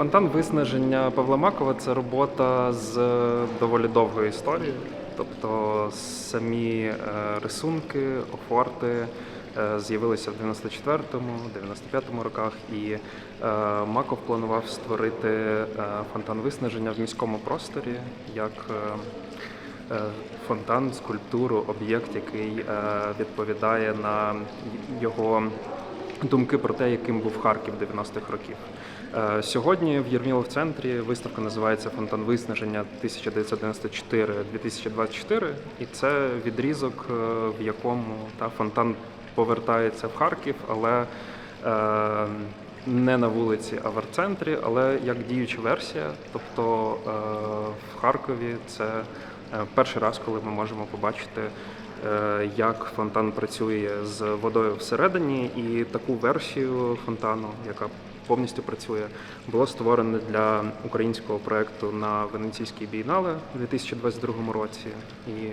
Фонтан виснаження Павла Макова це робота з доволі довгою історією. Тобто самі е, рисунки, офорти е, з'явилися в 94-му, 95-му роках, і е, Маков планував створити е, фонтан виснаження в міському просторі як е, е, фонтан, скульптуру, об'єкт, який е, відповідає на його думки про те, яким був Харків 90-х років. Е, Сьогодні в Єрмілов центрі виставка називається Фонтан виснаження 1994-2024, і це відрізок, е, в якому та фонтан повертається в Харків, але е, не на вулиці, а в арт-центрі, але як діюча версія. Тобто е, в Харкові це е, перший раз, коли ми можемо побачити, як фонтан працює з водою всередині, і таку версію фонтану, яка повністю працює, було створено для українського проекту на Венеційській бієнале у 2022 році. І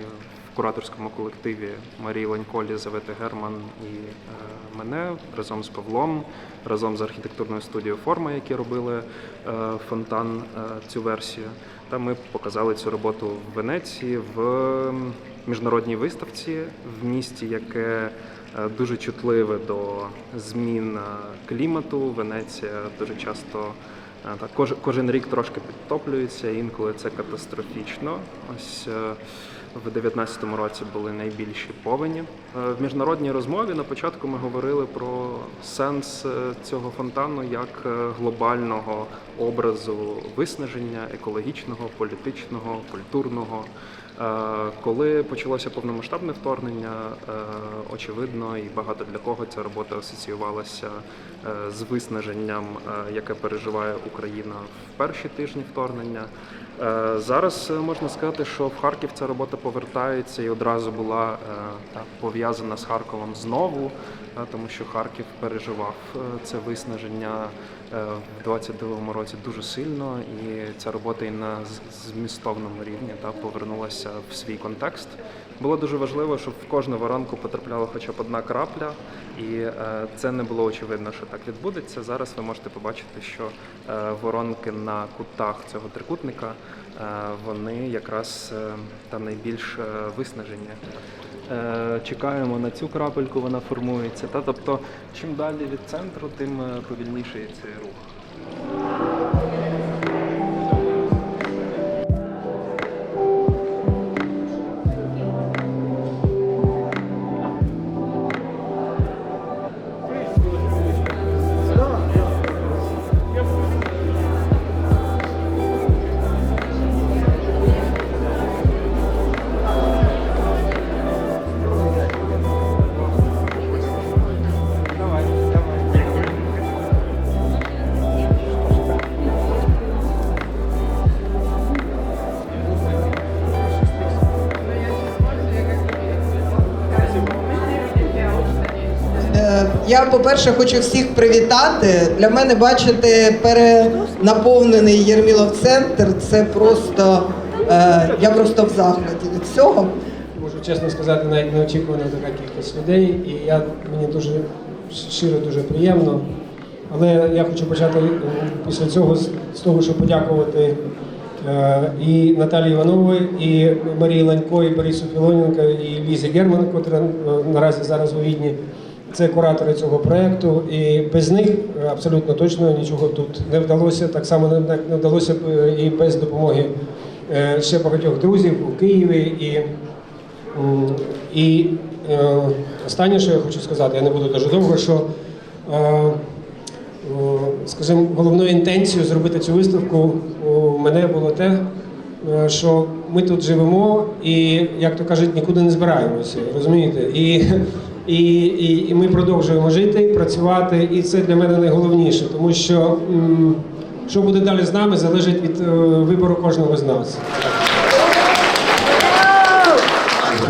кураторському колективі Марії Ленько, Лізавети Герман і е, мене разом з Павлом, разом з архітектурною студією Форма, які робили е, фонтан е, цю версію. Та ми показали цю роботу в Венеції в міжнародній виставці в місті, яке дуже чутливе до змін клімату. Венеція дуже часто так, кожен рік трошки підтоплюється, інколи це катастрофічно. Ось в 2019 році були найбільші повені. Е, В міжнародній розмові на початку ми говорили про сенс е, цього фонтану як е, глобального образу виснаження екологічного, політичного, культурного. Е, Коли почалося повномасштабне вторгнення, е, очевидно, і багато для кого ця робота асоціювалася е, з виснаженням, яке переживає Україна в перші тижні вторгнення. Зараз можна сказати, що в Харків ця робота повертається і одразу була пов'язана з Харковом знову, тому що Харків переживав це виснаження в 22-му році дуже сильно, і ця робота і на змістовному рівні та, повернулася в свій контекст. Було дуже важливо, щоб в кожну воронку потрапляла хоча б одна крапля, і е, це не було очевидно, що так відбудеться. Зараз ви можете побачити, що е, воронки на кутах цього трикутника е, вони якраз там найбільш виснажені. Чекаємо на цю крапельку, вона формується. Та тобто, чим далі від центру, тим повільніший цей рух. Я, по-перше, хочу всіх привітати. Для мене бачити перенаповнений Єрмілов центр. Це просто е, я просто в захваті від цього. Можу чесно сказати, навіть неочікувано така кількість людей, і я, мені дуже щиро дуже приємно. Але я хочу почати е, після цього з того, щоб подякувати е, і Наталії Іванової, і Марії Ланько, і Борису Філоненко, і Лізі Герман, котра е, наразі зараз у Відні. Це куратори цього проєкту, і без них е, абсолютно точно нічого тут не вдалося. Так само не, вдалося е, і без допомоги е, ще багатьох друзів у Києві і І останнє, що я хочу сказати, я не буду дуже довго, що, скажімо, головною інтенцією зробити цю виставку у мене було те, що ми тут живемо і, як то кажуть, нікуди не збираємося, розумієте? І, і, і, і ми продовжуємо жити, працювати, і це для мене найголовніше, тому що м, що буде далі з нами, залежить від е, вибору кожного з нас.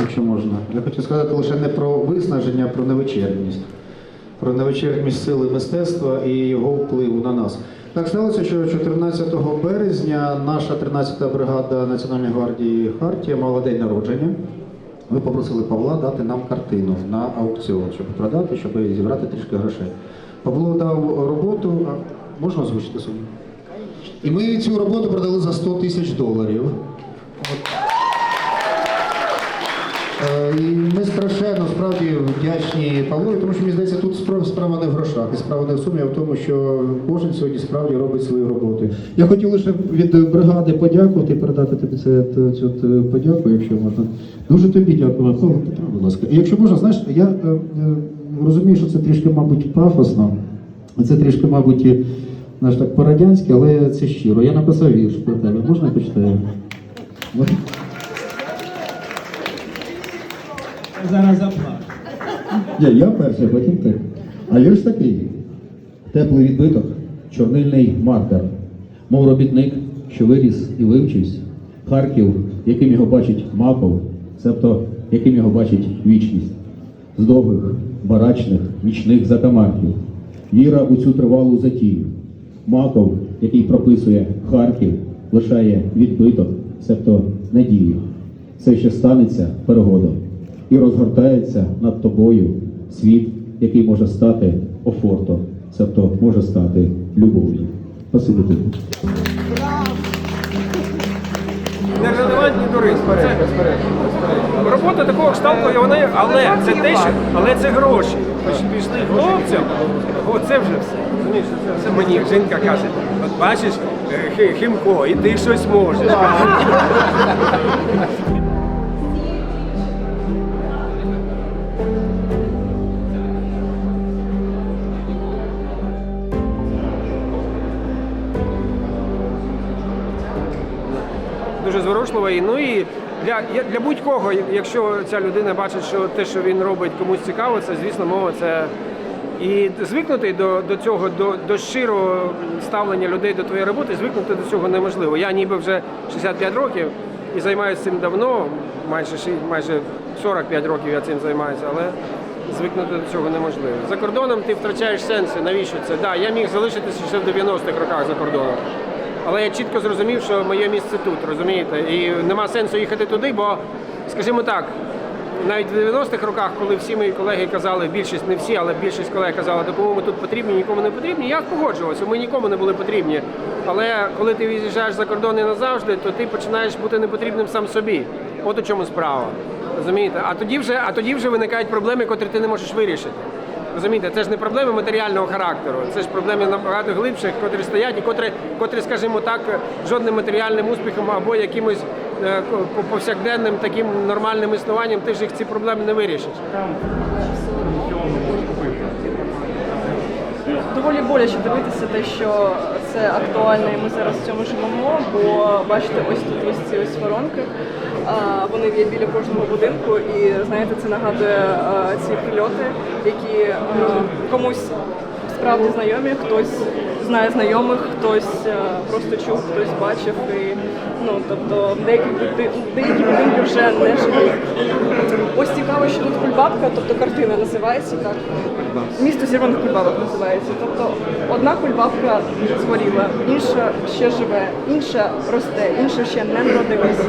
Якщо можна. Я хочу сказати лише не про виснаження, а про невичерпність. про невичерпність сили мистецтва і його впливу на нас. Так сталося, що 14 березня наша 13-та бригада Національної гвардії Хартія мала день народження. Ми попросили Павла дати нам картину на аукціон, щоб продати, щоб зібрати трішки грошей. Павло дав роботу, можна озвучити собі? І ми цю роботу продали за 100 тисяч доларів. І ми страшенно справді вдячні Павлові, тому що мені здається, тут справа, не в грошах, і справа не в сумі, а в тому, що кожен сьогодні справді робить свою роботу. Я хотів лише від бригади подякувати, і передати тобі це, цю е, подяку, якщо можна. Дуже тобі дякую, Павло Петро, будь ласка. І якщо можна, знаєш, я е, е, розумію, що це трішки, мабуть, пафосно, це трішки, мабуть, знаєш, так по-радянськи, але це щиро. Я написав вірш про тебе. Можна я почитаю? Можна? Зараз заплачу. Я, перший, потім ти. А вірш такий. Теплий відбиток, чорнильний маркер, мов робітник, що виріс і вивчився, Харків, яким його бачить Маков, себто яким його бачить вічність, з довгих, барачних, нічних закамарків, віра у цю тривалу затію. Маков, який прописує Харків, лишає відбиток, себто надію. Все ще станеться перегодом і розгортається над тобою світ, який може стати офортом, тобто може стати любов'ю. Спасибі тобі. Нерелевантні туристи. Це робота такого кшталту, вона є, але це те, що, але це гроші. Пішли хлопцям, о, це вже все. Це, мені жінка каже, от бачиш, е, Хи- Химко, і ти щось можеш. І, ну і для, для будь-кого, якщо ця людина бачить, що те, що він робить, комусь цікаво, це звісно мова. Це і звикнути до, до цього, до, до щирого ставлення людей до твоєї роботи, звикнути до цього неможливо. Я ніби вже 65 років і займаюся цим давно, майже майже 45 років я цим займаюся, але звикнути до цього неможливо. За кордоном ти втрачаєш сенси. Навіщо це? Да, я міг залишитися ще в 90-х роках за кордоном. Але я чітко зрозумів, що моє місце тут, розумієте? І нема сенсу їхати туди, бо, скажімо так, навіть в 90-х роках, коли всі мої колеги казали, більшість не всі, але більшість колег казала, допомогу ми тут потрібні, нікому не потрібні, я погоджувався, ми нікому не були потрібні. Але коли ти від'їжджаєш за кордон і назавжди, то ти починаєш бути непотрібним сам собі. От у чому справа. Розумієте? А тоді вже, а тоді вже виникають проблеми, котрі ти не можеш вирішити. Розумієте, це ж не проблеми матеріального характеру, це ж проблеми набагато глибших, котрі стоять і котрі, котрі, скажімо так, жодним матеріальним успіхом або якимось е, по- повсякденним таким нормальним існуванням ти ж їх ці проблеми не вирішиш. доволі боляче дивитися те, що це актуально, і ми зараз в цьому живемо. Бо бачите, ось тут ось ці ось воронки. Вони є біля кожного будинку, і знаєте, це нагадує ці прильоти, які комусь справді знайомі, хтось знає знайомих, хтось просто чув, хтось бачив. І, ну, тобто деякі, деякі будинки вже не живі. Ось цікаво, що тут кульбабка, тобто картина називається так. Місто зірваних кульбабок називається. Тобто одна кульбабка згоріла, інша ще живе, інша росте, інша ще не народилась.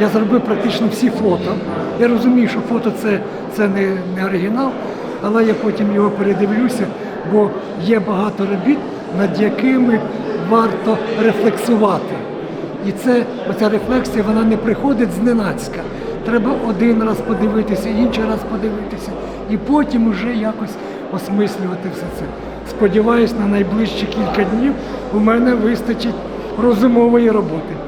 Я зробив практично всі фото. Я розумію, що фото це, це не, не оригінал, але я потім його передивлюся, бо є багато робіт, над якими варто рефлексувати. І це, оця рефлексія вона не приходить зненацька. Треба один раз подивитися, інший раз подивитися, і потім вже якось осмислювати все це. Сподіваюсь, на найближчі кілька днів у мене вистачить розумової роботи.